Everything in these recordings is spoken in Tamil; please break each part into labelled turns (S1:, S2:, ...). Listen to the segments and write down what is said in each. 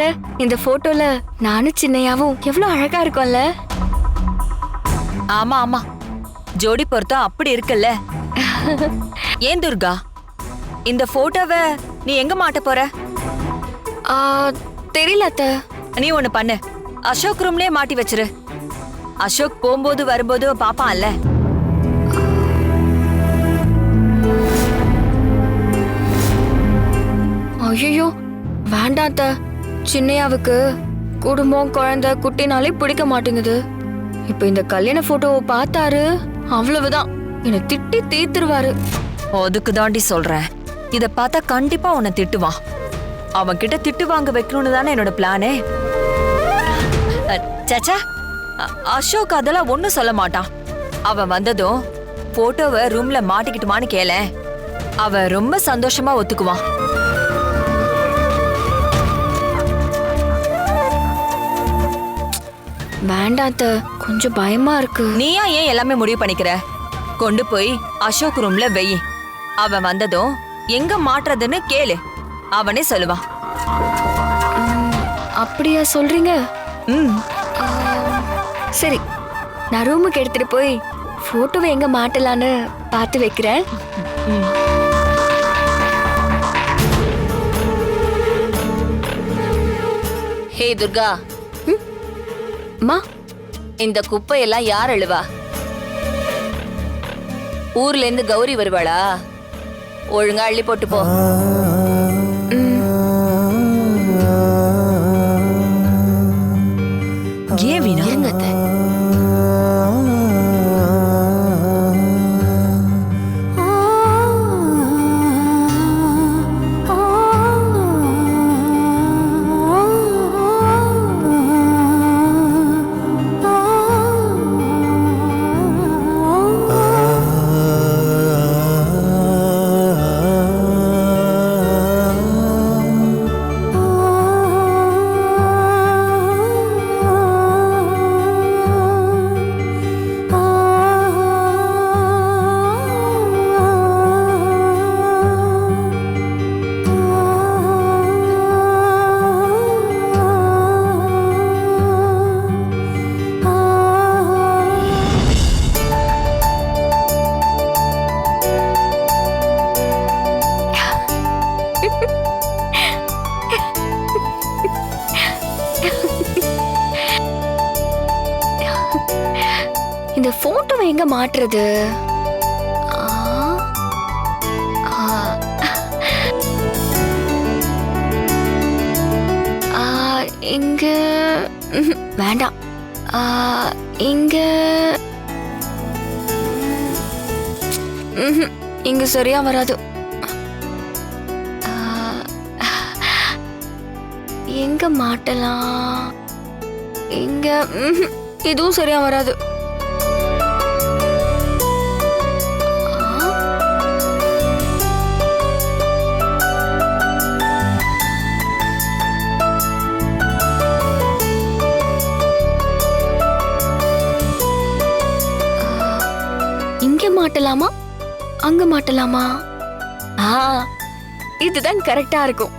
S1: அத்தை இந்த போட்டோல நானும் சின்னையாவும் எவ்வளவு அழகா இருக்கோம்ல.
S2: ஆமா ஆமா. ஜோடி பொருத்தம் அப்படி இருக்குல்ல. ஏன் துர்கா? இந்த போட்டோவை நீ எங்க மாட்ட போற?
S1: தெரியல அத்தை.
S2: நீ ஒண்ணு பண்ணு. அசோக் ரூம்லயே மாட்டி வச்சிரு. அசோக் போகும்போது வரும்போது பாப்பான்ல
S1: ஐயோ வேண்டாம் அத்தை. சின்னையாவுக்கு குடும்பம் குழந்தை குட்டினாலே பிடிக்க மாட்டேங்குது. இப்ப இந்த கல்யாண போட்டோவை பார்த்தாரு அவ்வளவுதான். என்னை திட்டி தீத்துருவாரு
S2: அதுக்கு தாண்டி சொல்றேன். இத பார்த்தா கண்டிப்பா உன்னை திட்டுவான். அவன் கிட்ட திட்டு வாங்க வைக்கணும்னு தானே என்னோட பிளானே சச்சா அசோக் அதெல்லாம் ஒன்றும் சொல்ல மாட்டான். அவன் வந்ததும் போட்டோவை ரூம்ல மாட்டிக்கிட்டுமான்னு கேள அவன் ரொம்ப சந்தோஷமா ஒத்துக்குவான்.
S1: வேண்டாம் அத்தை கொஞ்சம் பயமா இருக்கு.
S2: நீயா ஏன் எல்லாமே முடிவு பண்ணிக்கிற? கொண்டு போய் அசோக் ரூம்ல வெயி. அவன் வந்ததும் எங்க மாட்டுறதுன்னு கேளு. அவனே சொல்லுவான்.
S1: அப்படியா சொல்றீங்க?
S2: ம்.
S1: சரி நான் ரூமுக்கு எடுத்துட்டு போய் போட்டோவை எங்க மாட்டலான்னு பார்த்து வைக்கிறேன்.
S3: ஹே துர்கா
S1: அம்மா
S3: இந்த குப்பையெல்லாம் யார் அழுவா? ஊர்ல இருந்து கௌரி வருவாளா? ஒழுங்கா அள்ளி போட்டு போ
S1: இந்த போட்டோவை எங்க மாட்டுறது? ஆ, ஆ. இங்க ம்ஹும், வேண்டாம். இங்க ம்ஹும், இங்க சரியா வராது. எங்க மாட்டலாம்? இங்க ம்ஹும், இதுவும் சரியா வராது. அங்க மாட்டலாமா? ஆ இதுதான் கரெக்டா இருக்கும்.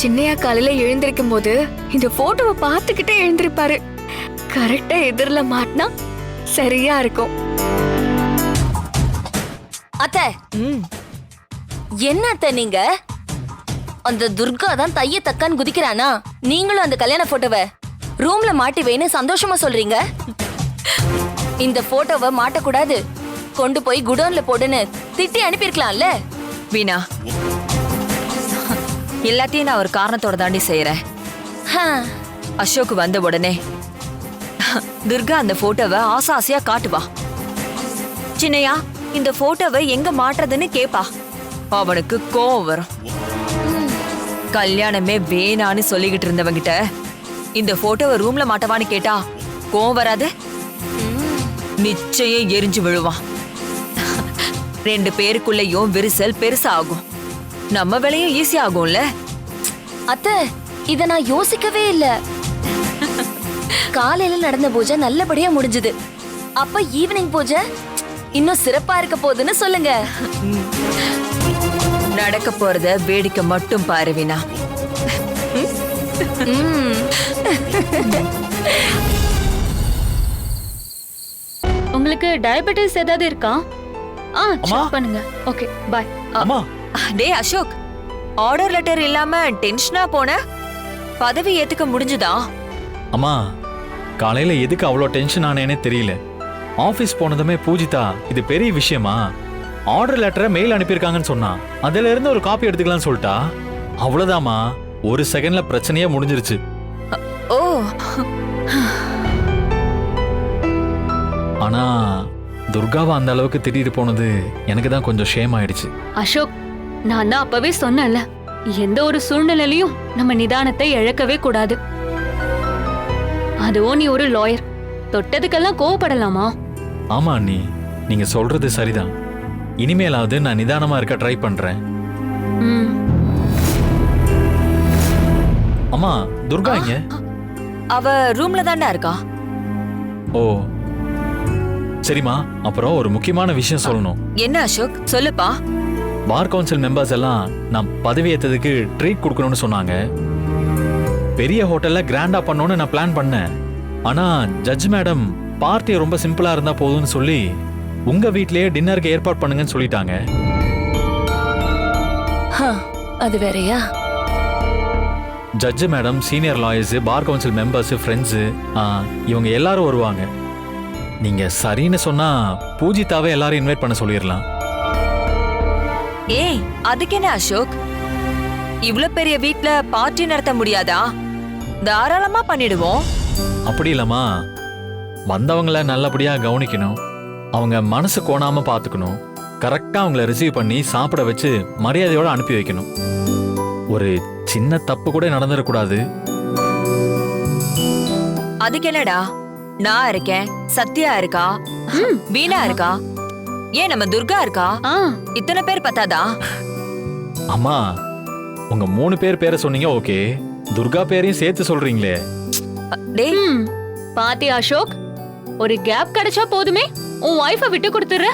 S1: சின்னையா காலையில எழுந்திருக்கும் போது இந்த போட்டோவை பார்த்துக்கிட்டே எழுந்திருப்பாரு. கரெக்டா எதிரில மாட்டினா சரியா இருக்கும்.
S3: அத்தை என்ன அத்தை நீங்க? அந்த துர்கா தான் தைய தக்கான்னு குதிக்கிறானா? நீங்களும் அந்த கல்யாண போட்டோவை ரூம்ல மாட்டி வைன்னு சந்தோஷமா சொல்றீங்க? இந்த போட்டோவை மாட்டக்கூடாது. கொண்டு போய் குடோன்ல போடுன்னு திட்டி அனுப்பியிருக்கலாம்ல?
S2: வீணா. எல்லாத்தையும் நான் ஒரு காரணத்தோட தாண்டி செய்யறேன்
S3: ஹா,
S2: அசோக் வந்த உடனே துர்கா அந்த போட்டோவை ஆசை ஆசையா காட்டுவா சின்னையா இந்த போட்டோவை எங்க மாட்டுறதுன்னு கேப்பா. அவனுக்கு கோவம் வரும். கல்யாணமே வேணான்னு சொல்லிக்கிட்டு இருந்தவங்கிட்ட இந்த போட்டோவை ரூம்ல மாட்டவான்னு கேட்டா கோவம் வராது? நிச்சயம் எரிஞ்சு விழுவான். ரெண்டு பேருக்குள்ளேயும் விரிசல் பெருசாகும். நம்ம வேலையும் ஈஸி ஆகும்ல?
S3: அத்தை இத நான் யோசிக்கவே இல்ல. காலையில நடந்த பூஜை நல்லபடியா முடிஞ்சது. அப்ப ஈவினிங் பூஜை இன்னும் சிறப்பா இருக்க போகுதுன்னு சொல்லுங்க.
S2: நடக்க போறத வேடிக்கை மட்டும் பாரு வீணா.
S3: ம்.
S4: உங்களுக்கு டயபெட்டிஸ் ஏதாவது இருக்கா? ஆ. செக் பண்ணுங்க. ஓகே பாய்
S5: அம்மா?
S2: டேய் அசோக் ஆர்டர் லெட்டர் இல்லாம டென்ஷனா போன? பதவி ஏத்துக்க முடிஞ்சுதா?
S5: அம்மா காலையில எதுக்கு அவ்வளோ டென்ஷன் ஆனேனே தெரியல. ஆஃபீஸ் போனதுமே பூஜிதா இது பெரிய விஷயமா? ஆர்டர் லெட்டரை மெயில் அனுப்பியிருக்காங்கன்னு சொன்னா அதுல இருந்து ஒரு காப்பி எடுத்துக்கலாம்னு சொல்லிட்டா? அவ்வளவுதாம்மா ஒரு செகண்ட்ல பிரச்சனையே முடிஞ்சிருச்சு.
S2: ஓ.
S5: ஆனா துர்காவை அந்த அளவுக்கு திட்டிட்டு போனது எனக்கு தான் கொஞ்சம் ஷேம் ஆயிடுச்சு.
S4: அசோக் நான் தான் அப்பவே சொன்னேன்ல எந்த ஒரு சூழ்நிலையிலயும் நம்ம நிதானத்தை இழக்கவே கூடாது. அதுவும் நீ ஒரு லாயர் தொட்டதுக்கெல்லாம் கோவப்படலாமா?
S5: ஆமா அண்ணி நீங்க சொல்றது சரிதான். இனிமேலாவது நான் நிதானமா இருக்க ட்ரை பண்றேன். அம்மா துர்கா இங்க
S2: அவ ரூம்ல தான்டா இருக்கா?
S5: ஓ சரிம்மா அப்புறம் ஒரு முக்கியமான விஷயம் சொல்லணும்.
S2: என்ன அசோக்? சொல்லுப்பா.
S5: பார் கவுன்சில் மெம்பர்ஸ் எல்லாம் நான் பதவி ஏத்ததுக்கு ட்ரீட் கொடுக்கணும்னு சொன்னாங்க. பெரிய ஹோட்டல்ல கிராண்டா பண்ணணும்னு நான் பிளான் பண்ணேன். ஆனா ஜட்ஜ் மேடம் பார்ட்டி ரொம்ப சிம்பிளா இருந்தா போதும்னு சொல்லி உங்க வீட்லயே டின்னருக்கு ஏற்பாடு பண்ணுங்கன்னு சொல்லிட்டாங்க.
S3: ஹ, அது வேறயா?
S5: Judge madam senior lawyers bar council members friends இவங்க எல்லாரும் வருவாங்க. நீங்க சரின்னு சொன்னா பூஜிதாவே எல்லாரும் இன்வைட் பண்ண சொல்லிடலாம்.
S2: ஏய் அதுக்கு என்ன அசோக்? இவ்ளோ பெரிய வீட்ல பார்ட்டி நடத்த முடியாதா? தாராளமா பண்ணிடுவோம்.
S5: அப்படி இல்லம்மா. வந்தவங்கள நல்லபடியா கவனிக்கணும். அவங்க மனசு கோணாம பார்த்துக்கணும் கரெக்டா அவங்கள ரிசீவ் பண்ணி சாப்பிட வச்சு மரியாதையோட அனுப்பி வைக்கணும். ஒரு சின்ன தப்பு கூட நடந்துடக்கூடாது.
S2: அதுக்கு என்னடா? நான் இருக்கேன். சத்யா இருக்கா? வீணா இருக்கா? ஏன் நம்ம துர்கா இருக்கா?
S4: ஆ.
S2: இத்தனை பேர் பத்தாதா?
S5: அம்மா உங்க மூணு பேர் பேரை சொன்னீங்க ஓகே. துர்கா பேரையும் சேர்த்து சொல்றீங்களே.
S2: டேய்.
S4: பாத்தி அசோக்? ஒரு கேப் கிடைச்சா போதுமே உன் ஒய்ஃபை விட்டு கொடுத்துற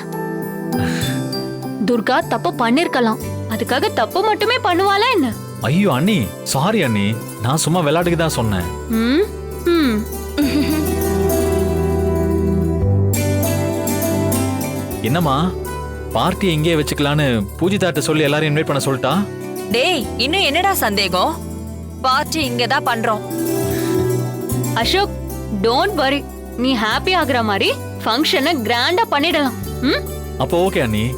S4: துர்கா தப்பு பண்ணிருக்கலாம். அதுக்காக தப்பு மட்டுமே பண்ணுவாளா என்ன?
S5: ஐயோ அண்ணி சாரி அண்ணி. நான் சும்மா விளையாட்டுக்கு தான் சொன்னேன்.
S4: ம் ம்.
S5: என்னம்மா? பார்ட்டி எங்கேயே வச்சுக்கலான்னு பூஜிதாட்ட சொல்லி எல்லாரும் இன்வைட் பண்ண சொல்லிட்டா?
S2: டேய் இன்னும் என்னடா சந்தேகம்? பார்ட்டி இங்க தான் பண்றோம்.
S4: அசோக் டோன்ட் வரி நீ ஹாப்பி ஆகுற மாதிரி ஃபங்க்ஷனை கிராண்டா பண்ணிடலாம். ம்?
S5: அப்போ ஓகே அண்ணி.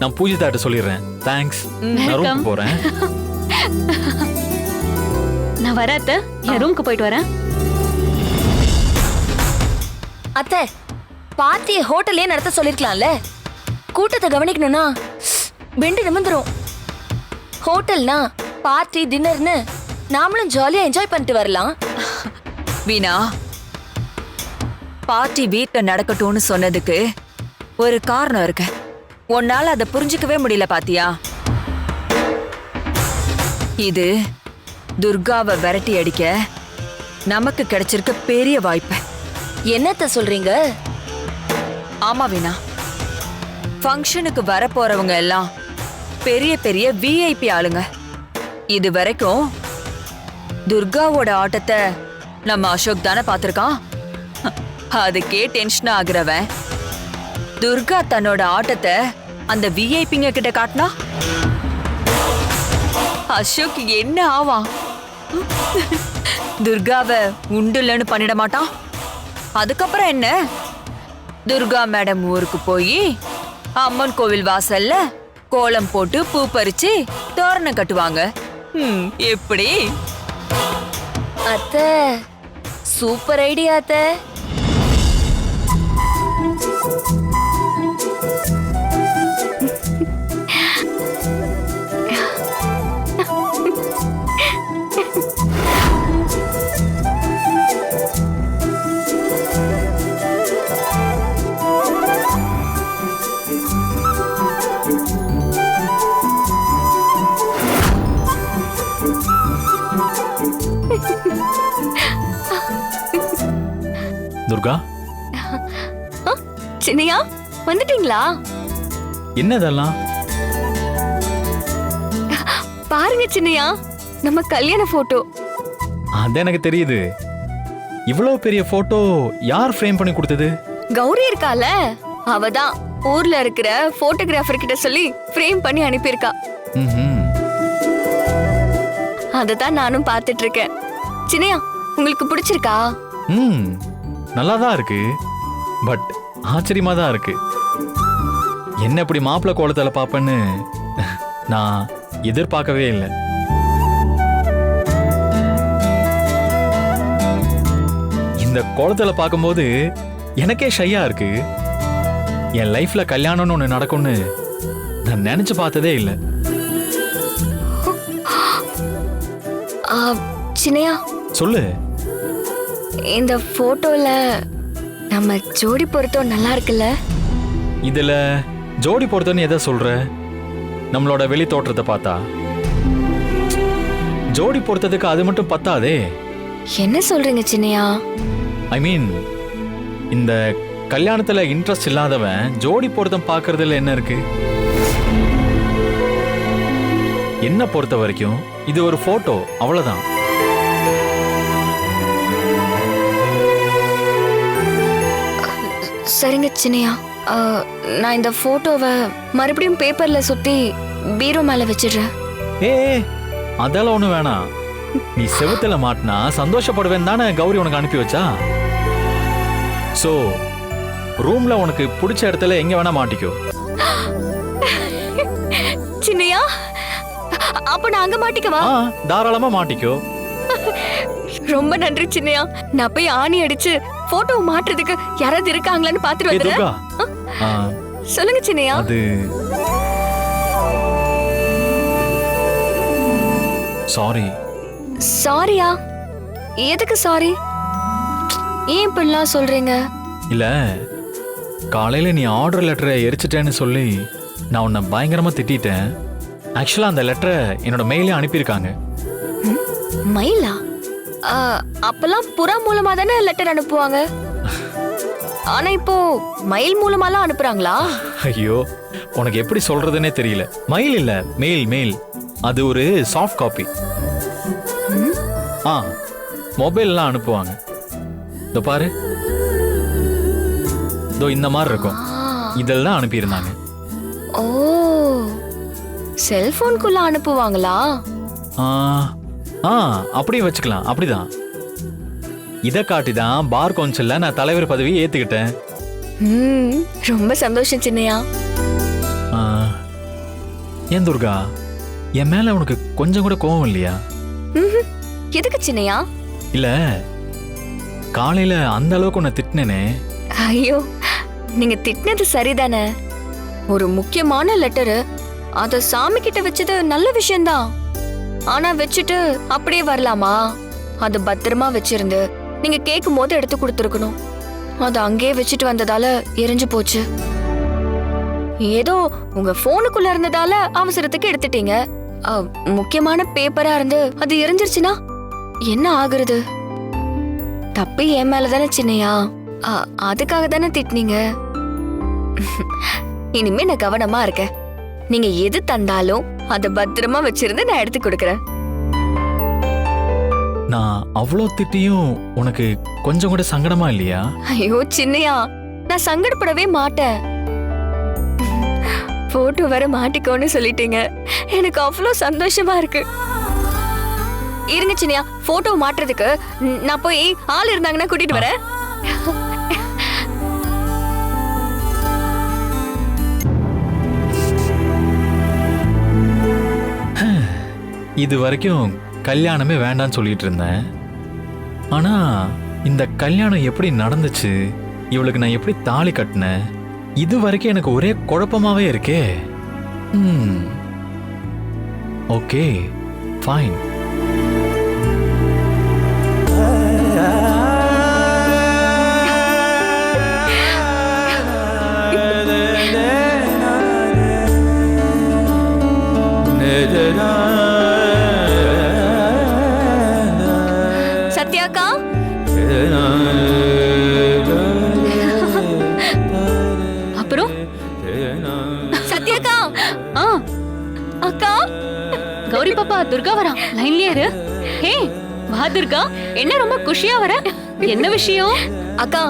S5: நான் பூஜிதாட்ட சொல்லிடுறேன். தேங்க்ஸ் நான் ரூமுக்கு. போறேன்.
S4: நான் வரத்த என் ரூமுக்கு போயிட்டு வரேன்.
S3: அத்தை பார்ட்டியை ஹோட்டல்லே நடத்த சொல்லிருக்கலாம்ல. கூட்டத்தை கவனிக்கணும்னா பெண்டு நிமிந்துரும் ஹோட்டல்னா பார்ட்டி டின்னர்னு நாமளும் ஜாலியா என்ஜாய் பண்ணிட்டு வரலாம்.
S2: வீணா பார்ட்டி வீட்ல நடக்கட்டும்னு சொன்னதுக்கு ஒரு காரணம் இருக்கு. உன்னால அதை புரிஞ்சுக்கவே முடியல பாத்தியா? இது துர்காவை விரட்டி அடிக்க நமக்கு கிடைச்சிருக்க பெரிய வாய்ப்பு.
S3: என்னத்த சொல்றீங்க?
S2: ஆமா வீணா. ஃபங்க்ஷனுக்கு வர போறவங்க எல்லாம் பெரிய பெரிய விஐபி ஆளுங்க. இது வரைக்கும் துர்காவோட ஆட்டத்தை நம்ம அசோக் தானே பார்த்துருக்கான்? அதுக்கே டென்ஷன் ஆகுறவன். துர்கா தன்னோட ஆட்டத்தை அந்த விஐபிங்க கிட்ட காட்டினா? அசோக் என்ன ஆவான்? துர்காவை உண்டுலன்னு பண்ணிட மாட்டான். அதுக்கப்புறம் என்ன? துர்கா மேடம் ஊருக்கு போய் அம்மன் கோவில் வாசல்ல கோலம் போட்டு பூ பறிச்சு தோரணம் கட்டுவாங்க. எப்படி?
S3: அத்தை சூப்பர் ஐடியா அத்தை.
S5: துர்கா
S1: சின்னையா வந்துட்டீங்களா?
S5: என்னதெல்லாம்?
S1: பாருங்க சின்னையா நம்ம கல்யாண போட்டோ.
S5: அது எனக்கு தெரியுது. இவ்வளோ பெரிய போட்டோ யார் ஃப்ரேம் பண்ணி கொடுத்தது?
S1: கௌரி இருக்கால அவ தான் ஊர்ல இருக்கிற போட்டோகிராஃபர் கிட்ட சொல்லி ஃப்ரேம் பண்ணி அனுப்பியிருக்கா. அதை தான் நானும் பார்த்துட்டு இருக்கேன். சின்னையா உங்களுக்கு பிடிச்சிருக்கா?
S5: ம். நல்லா தான் இருக்கு. பட் ஆச்சரியமா தான் இருக்கு. என்ன இப்படி மாப்பிள்ளை கோலத்தில் பார்ப்பேன்னு நான் எதிர்பார்க்கவே இல்லை. இந்த கோலத்தில் பார்க்கும்போது எனக்கே ஷையா இருக்கு. என் லைஃப்ல கல்யாணம்னு ஒன்று நடக்கும்னு நான் நினைச்சு பார்த்ததே இல்லை.
S1: ஆ, சின்னையா?
S5: சொல்லு.
S1: இந்த போட்டோல நம்ம ஜோடி பொருத்தம் நல்லா இருக்குல்ல?
S5: இதுல ஜோடி பொறுத்தன்னு எதை சொல்ற? நம்மளோட வெளி தோற்றத்தை பார்த்தா. ஜோடி பொறுத்ததுக்கு அது மட்டும் பத்தாதே.
S1: என்ன சொல்றீங்க சின்னையா?
S5: ஐ மீன் இந்த கல்யாணத்துல இன்ட்ரெஸ்ட் இல்லாதவன் ஜோடி பொருத்தம் பார்க்கறதுல என்ன இருக்கு? என்ன பொறுத்த வரைக்கும் இது ஒரு போட்டோ அவ்வளவுதான்.
S1: சரிங்க சின்னையா. நான் இந்த போட்டோவை மறுபடியும் பேப்பர்ல சுத்தி பீரோ மேல வச்சிடுறேன்.
S5: ஏ அதெல்லாம் ஒண்ணு வேணாம். நீ செவுத்துல மாட்டினா சந்தோஷப்படுவேன் தானே கௌரி உனக்கு அனுப்பி வச்சா? சோ ரூம்ல உனக்கு பிடிச்ச இடத்துல எங்க வேணா மாட்டிக்கோ.
S1: சின்னையா அப்ப நான் அங்க மாட்டிக்கவா?
S5: தாராளமா மாட்டிக்கோ.
S1: ரொம்ப நன்றி சின்னையா. நான் போய் ஆணி அடிச்சு போட்டோ மாட்டுறதுக்கு யாராவது இருக்காங்களான்னு பாத்துட்டு வந்துடுறேன். சொல்லுங்க சின்னையா.
S5: அது சாரி
S1: சாரியா எதுக்கு சாரி ஏன் இப்படிலாம் சொல்றீங்க?
S5: இல்ல காலையில நீ ஆர்டர் லெட்டரை எரிச்சிட்டேன்னு சொல்லி நான் உன்னை பயங்கரமா திட்டிட்டேன். ஆக்சுவலா அந்த லெட்டரை என்னோட மெயிலே அனுப்பியிருக்காங்க.
S1: மயிலா அப்பெல்லாம் புறா மூலமா தானே லெட்டர் அனுப்புவாங்க? ஆனா இப்போ மயில் மூலமாலாம் அனுப்புறாங்களா?
S5: ஐயோ உனக்கு எப்படி சொல்றதுன்னே தெரியல. மெயில் இல்ல மெயில் மெயில் அது ஒரு சாஃப்ட் காப்பி ஆ மொபைல்லாம் அனுப்புவாங்க. இதோ பாரு. இதோ இந்த மாதிரி இருக்கும். இதெல்லாம் அனுப்பியிருந்தாங்க.
S1: ஓ செல்போனுக்குள்ள அனுப்புவாங்களா?
S5: ஆ ஆ அப்படியே வச்சுக்கலாம். அப்படிதான். இதை காட்டி தான் பார் கவுன்சில்ல நான் தலைவர் பதவியை ஏத்துக்கிட்டேன்.
S1: ம் ரொம்ப சந்தோஷம் சின்னையா.
S5: ஆ, ஏன் துர்கா? என் மேல உனக்கு கொஞ்சம் கூட கோவம் இல்லையா?
S1: ம்ஹும். எதுக்கு சின்னையா?
S5: இல்ல காலையில அந்த அளவுக்கு உன்னை திட்டினேனே.
S1: ஐயோ நீங்க திட்டினது சரிதானே? ஒரு முக்கியமான லெட்டரு அத சாமி கிட்ட வச்சது நல்ல விஷயம்தான். ஆனா வச்சுட்டு அப்படியே வரலாமா? அது பத்திரமா வச்சிருந்து நீங்க கேட்கும் போது எடுத்து கொடுத்துருக்கணும். அது அங்கேயே வச்சுட்டு வந்ததால எரிஞ்சு போச்சு. ஏதோ உங்க போனுக்குள்ள இருந்ததால அவசரத்துக்கு எடுத்துட்டீங்க. முக்கியமான பேப்பரா இருந்து அது எரிஞ்சிருச்சுன்னா என்ன ஆகுறது? தப்பு என் மேலதானே சின்னையா? அதுக்காக தானே திட்டினீங்க? இனிமே நான் கவனமா இருக்கேன். நீங்க எது தந்தாலும் அதை பத்திரமா வச்சிருந்து நான் எடுத்து கொடுக்கறேன்.
S5: நான் அவ்வளோ திட்டியும் உனக்கு கொஞ்சம் கூட சங்கடமா இல்லையா?
S1: ஐயோ சின்னையா நான் சங்கடப்படவே மாட்டேன். போட்டோ வர மாட்டிக்கோன்னு சொல்லிட்டீங்க. எனக்கு அவ்வளோ சந்தோஷமா இருக்கு. இருங்க சின்னையா போட்டோ மாட்டுறதுக்கு நான் போய் ஆள் இருந்தாங்கன்னா கூட்டிட்டு வரேன்.
S5: இது வரைக்கும் கல்யாணமே வேண்டாம்னு சொல்லிட்டு இருந்தேன். ஆனா இந்த கல்யாணம் எப்படி நடந்துச்சு? இவளுக்கு நான் எப்படி தாலி கட்டினேன்? இது வரைக்கும் எனக்கு ஒரே குழப்பமாவே இருக்கே. ம் ஓகே ஃபைன்.
S4: துர்கா வரா லைன்லயே இரு. ஹே வா துர்கா. என்ன ரொம்ப குஷியா வர? என்ன விஷயம்?
S1: அக்கா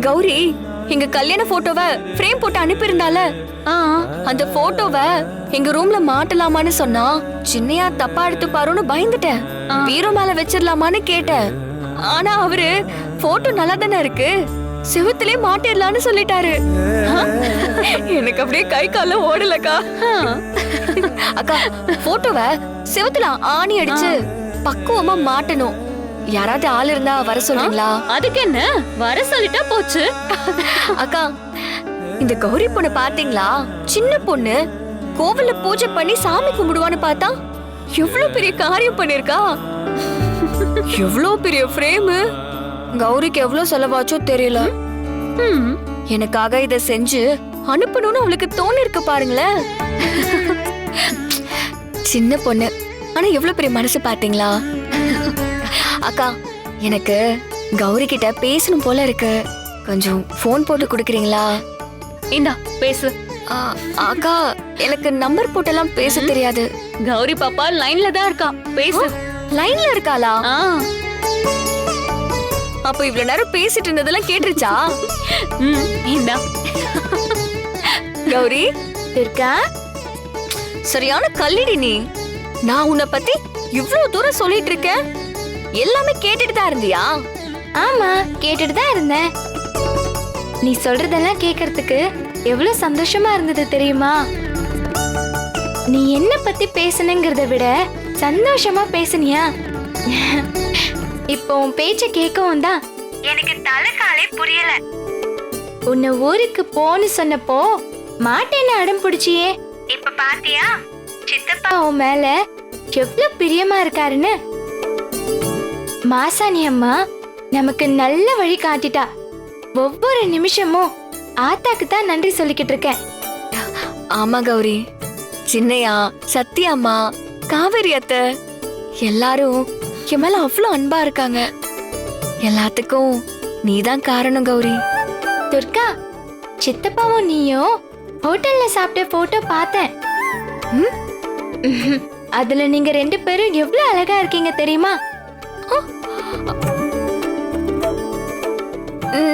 S1: கௌரி எங்க கல்யாண போட்டோவை ஃப்ரேம் போட்டு அனுப்பியிருந்தால?
S4: ஆ.
S1: அந்த போட்டோவை எங்க ரூம்ல மாட்டலாமான்னு சொன்னா சின்னையா தப்பா எடுத்து பாருன்னு பயந்துட்டேன். பீரோ மேல வச்சிடலாமான்னு கேட்டேன். ஆனா அவரு போட்டோ நல்லா தானே இருக்கு? செவுத்திலே மாட்டிடலான்னு சொல்லிட்டாரு. எனக்கு அப்படியே கை கால ஓடலக்கா. அக்கா போட்டோவை செவுத்துல ஆணி அடிச்சு பக்குவமா மாட்டணும். யாராவது ஆள் இருந்தா வர சொல்றீங்களா?
S4: அதுக்கு என்ன? வர சொல்லிட்டா போச்சு.
S1: அக்கா இந்த கௌரி பொண்ணு பாத்தீங்களா? சின்ன பொண்ணு. கோவில்ல பூஜை பண்ணி சாமி கும்பிடுவான்னு பார்த்தா எவ்வளவு பெரிய காரியம் பண்ணிருக்கா. எவ்வளவு பெரிய ஃப்ரேம் கௌரிக்கு எவ்வளவு செலவாச்சோ தெரியல.
S4: ம்,
S1: எனக்காக இத செஞ்சு அனுப்பணும்னு அவளுக்கு தோணி இருக்கு பாருங்களேன். சின்ன பொண்ணு. ஆனா எவ்வளவு பெரிய மனசு பாத்தீங்களா அக்கா எனக்கு கௌரி கிட்ட பேசணும் போல இருக்கு. கொஞ்சம் ஃபோன் போட்டு கொடுக்குறீங்களா?
S4: இந்தா பேசு.
S1: ஆ, அக்கா எனக்கு நம்பர் போட்டெல்லாம் பேச தெரியாது.
S4: கௌரி பாப்பா லைன்ல தான் இருக்கா. பேசு.
S1: லைன்ல இருக்காளா?
S4: ஆ.
S1: அப்ப இவ்வளவு நேரம் பேசிட்டு இருந்ததெல்லாம் கேட்டுருச்சா?
S4: ம், இந்தா.
S1: கௌரி?
S3: துர்கா
S1: சரியான கல்லிடி நீ. நான் உன்னை பத்தி இவ்வளவு தூரம் சொல்லிட்டு இருக்கேன். எல்லாமே கேட்டுட்டு தான் இருந்தியா?
S6: ஆமா கேட்டுட்டு தான் இருந்தேன். நீ சொல்றதெல்லாம் கேட்கறதுக்கு எவ்வளவு சந்தோஷமா இருந்தது தெரியுமா? நீ என்ன பத்தி பேசணுங்கிறத விட சந்தோஷமா பேசுனியா? இப்போ உன் பேச்ச கேட்கவும் தான் எனக்கு தலைக்காலே புரியல. உன்னை ஊருக்கு போன்னு சொன்னப்போ மாட்டேன்னு அடம் பிடிச்சியே. இப்ப பாத்தியா? சித்தப்பா உன் மேல எவ்வளவு பிரியமா இருக்காருன்னு. மாசாணி அம்மா நமக்கு நல்ல வழி காட்டிட்டா. ஒவ்வொரு நிமிஷமும் ஆத்தாக்கு தான் நன்றி சொல்லிக்கிட்டு இருக்கேன்.
S1: ஆமா கௌரி. சின்னையா சத்யாம்மா காவேரி அத்தை எல்லாரும் என் மேல அவ்வளவு அன்பா இருக்காங்க. எல்லாத்துக்கும் நீதான் காரணம் கௌரி.
S6: துர்கா சித்தப்பாவும் நீயும் ஹோட்டல்ல சாப்பிட்ட போட்டோ பார்த்தேன். அதுல நீங்க ரெண்டு பேரும் எவ்வளவு அழகா இருக்கீங்க தெரியுமா?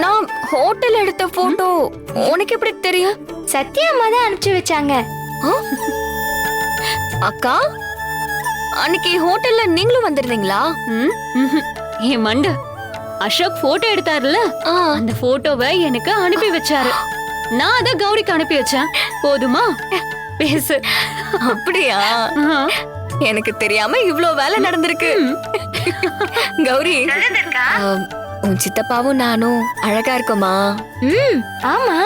S1: நான் ஹோட்டல் எடுத்த போட்டோ உனக்கு எப்படி தெரியும்?
S6: சத்யா அம்மா தான் அனுப்பிச்சு வச்சாங்க?
S1: அக்கா? அன்னைக்கு ஹோட்டல்ல நீங்களும் வந்திருந்தீங்களா.
S4: என் மண்டு. அசோக் போட்டோ எடுத்தாருல
S1: ஆ,
S4: அந்த போட்டோவை எனக்கு அனுப்பி வச்சாரு. நான் அத கௌரிக்கு அனுப்பி வச்சேன். போதுமா? பேசு.
S1: அப்படியா. எனக்கு தெரியாம இவ்ளோ வேலை நடந்திருக்கு. கௌரி. உன் சித்தப்பாவும் நானும் அழகா இருக்கோமா?
S6: ம் ஆமா.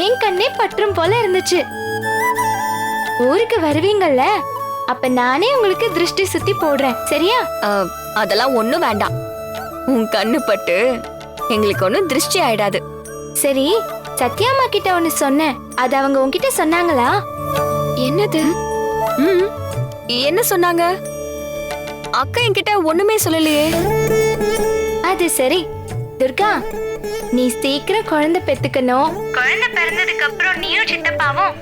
S6: என் கண்ணே பற்றும் போல இருந்துச்சு. ஊருக்கு வருவீங்கல்ல? அப்ப நானே உங்களுக்கு திருஷ்டி சுத்தி போடுறேன். சரியா?
S1: அதெல்லாம் ஒண்ணும் வேண்டாம். உன் கண்ணு பட்டு எங்களுக்கு ஒண்ணும் திருஷ்டி ஆயிடாது.
S6: சரி சத்யாமா கிட்ட ஒன்னு சொன்னேன். அது அவங்க உன்கிட்ட சொன்னாங்களா?
S1: என்னது?
S4: ம்,
S1: என்ன சொன்னாங்க? அக்கா என்கிட்ட ஒண்ணுமே சொல்லலையே.
S6: அது சரி. துர்கா நீ சீக்கிரம் குழந்தை பெத்துக்கணும். குழந்தை பிறந்ததுக்கு அப்புறம் நீயும் சித்தப்பாவும்.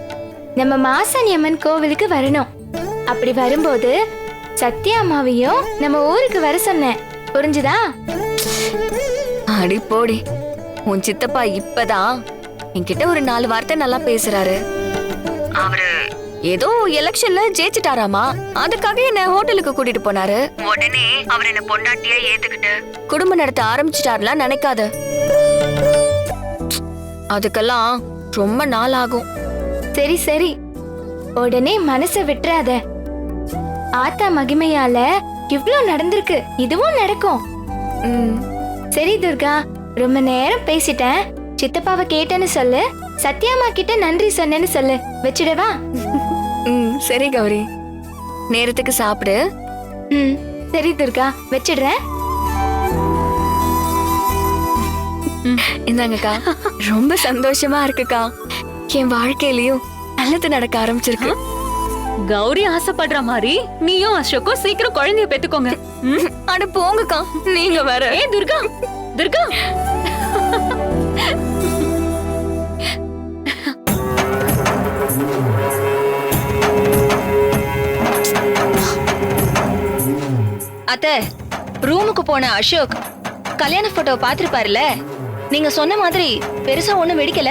S6: நம்ம மாசாணி அம்மன் கோவிலுக்கு வரணும். அப்படி வரும்போது சத்யா அம்மாவையும் நம்ம ஊருக்கு வர சொன்னேன். புரிஞ்சுதா?
S1: அடி போடி. உன் சித்தப்பா இப்பதான் என்கிட்ட ஒரு நாலு வார்த்தை நல்லா பேசுறாரு. அவரு ஏதோ எலெக்ஷன்ல ஜெயிச்சிட்டாராமா. அதுக்காக என்ன ஹோட்டலுக்கு கூட்டிட்டு போனாரு. உடனே அவர் என்ன பொண்டாட்டியா ஏத்துக்கிட்டு குடும்பம் நடத்த ஆரம்பிச்சிட்டாருலாம் நினைக்காத. அதுக்கெல்லாம் ரொம்ப நாள் ஆகும்.
S6: சரி சரி. உடனே மனசை விட்டுறாத. ஆத்தா மகிமையால இவ்ளோ நடந்திருக்கு. இதுவும் நடக்கும்.
S1: ம்,
S6: சரி துர்கா. ரொம்ப நேரம் பேசிட்டேன். சித்தப்பாவை கேட்டேன்னு சொல்லு. சத்யாமா கிட்ட நன்றி சொன்னேன்னு சொல்லு. வச்சிடவா?
S1: ம், சரி கௌரி. நேரத்துக்கு சாப்பிடு.
S6: ம். சரி துர்கா. வச்சிடுறேன்.
S1: இந்தாங்கக்கா. ரொம்ப சந்தோஷமா இருக்குக்கா. என் வாழ்க்கையிலயும் நல்லது நடக்க ஆரம்பிச்சிருக்கு.
S4: கௌரி ஆசைப்படுற மாதிரி நீயும் அசோக்கும் சீக்கிரம் குழந்தைய பெத்துக்கோங்க. ம்?
S1: அட போங்கக்கா நீங்க வேற.
S4: ஏய் துர்கா துர்கா.
S2: அத்தை
S3: ரூமுக்கு போன அசோக் கல்யாண போட்டோ பாத்திருப்பாருல நீங்க சொன்ன மாதிரி பெருசா ஒண்ணும் வெடிக்கல?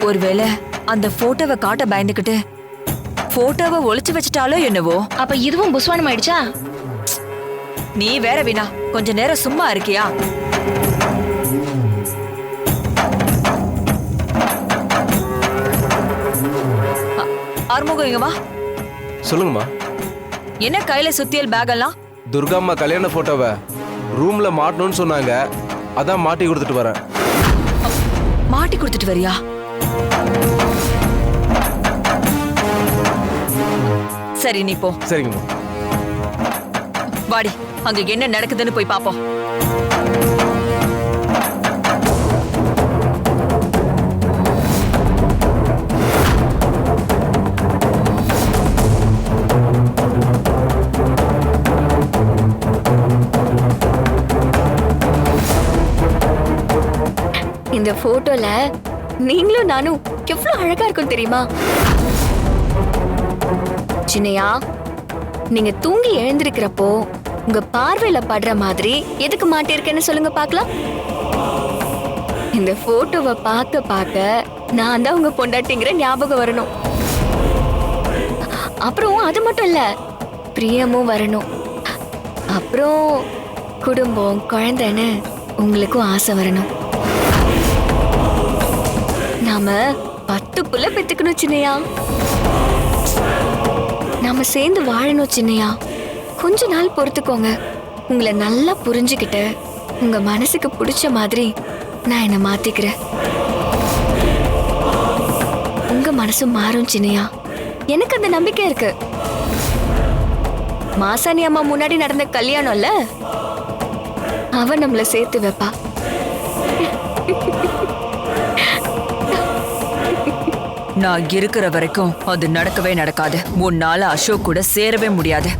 S2: ஒருவேளை அந்த போட்டோவை காட்ட பயந்துகிட்டு போட்டோவை ஒளிச்சு வச்சுட்டாலோ என்னவோ.
S3: அப்ப இதுவும் புஸ்வானம் ஆயிடுச்சா
S2: நீ வேற வீணா கொஞ்ச நேரம் சும்மா இருக்கியா? ஆறுமுகம் இங்க வா.
S7: சொல்லுங்கம்மா.
S2: என்ன கையில சுத்தியல் பேக் எல்லாம்
S7: துர்காம்மா கல்யாண போட்டோவை ரூம்ல மாட்டணும்னு சொன்னாங்க. அதான் மாட்டி கொடுத்துட்டு வரேன்.
S2: மாட்டி கொடுத்துட்டு வரியா? சரி நீ போ.
S7: சரிங்கம்மா
S2: வாடி அங்க என்ன நடக்குதுன்னு போய் பாப்போம்.
S1: இந்த போட்டோல நீங்களும் நானும் எவ்வளவு அழகா இருக்கும் தெரியுமா? சின்னையா? நீங்க தூங்கி எழுந்திருக்கிறப்போ உங்க பார்வையில படுற மாதிரி எதுக்கு மாட்டிருக்கேன்னு சொல்லுங்க பார்க்கலாம். இந்த போட்டோவை பார்க்க பார்க்க நான் தான் உங்க பொண்டாட்டிங்கிற ஞாபகம் வரணும். அப்புறம் அது மட்டும் இல்ல பிரியமும் வரணும். அப்புறம் குடும்பம் குழந்தைன்னு உங்களுக்கும் ஆசை வரணும். நாம பத்து புள்ள பெத்துக்கணும் சின்னையா. நாம சேர்ந்து வாழணும் சின்னையா. கொஞ்ச நாள் பொறுத்துக்கோங்க. உங்களை நல்லா புரிஞ்சுக்கிட்டு உங்க மனசுக்கு பிடிச்ச மாதிரி நான் என்னை மாத்திக்கிறேன். உங்க மனசு மாறும் சின்னையா. எனக்கு அந்த நம்பிக்கை இருக்கு. மாசாணி அம்மா முன்னாடி நடந்த கல்யாணம்ல? அவ நம்மள சேர்த்து வைப்பா.
S2: நான் இருக்கிற வரைக்கும் அது நடக்கவே நடக்காது. உன்னால அசோக் கூட சேரவே முடியாது.